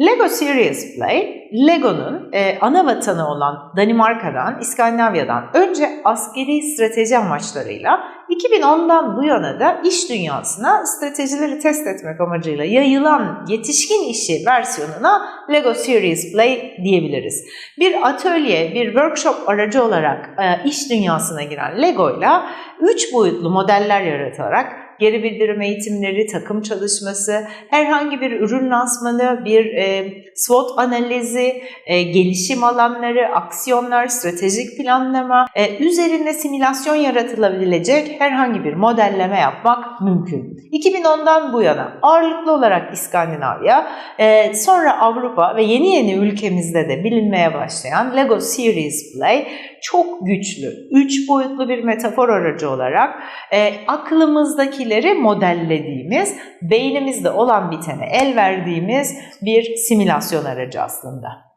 Lego Serious Play, Lego'nun e, ana vatanı olan Danimarka'dan, İskandinavya'dan önce askeri strateji amaçlarıyla 2010'dan bu yana da iş dünyasına stratejileri test etmek amacıyla yayılan yetişkin işi versiyonuna Lego Serious Play diyebiliriz. Bir atölye, bir workshop aracı olarak e, iş dünyasına giren Lego'yla 3 boyutlu modeller yaratarak geri bildirim eğitimleri, takım çalışması, herhangi bir ürün lansmanı, bir e, SWOT analizi, e, gelişim alanları, aksiyonlar, stratejik planlama, e, üzerinde simülasyon yaratılabilecek herhangi bir modelleme yapmak mümkün. 2010'dan bu yana ağırlıklı olarak İskandinavya, e, sonra Avrupa ve yeni yeni ülkemizde de bilinmeye başlayan Lego Series Play çok güçlü, üç boyutlu bir metafor aracı olarak e, aklımızdakileri modellediğimiz, beynimizde olan bitene el verdiğimiz bir simülasyon aracı aslında.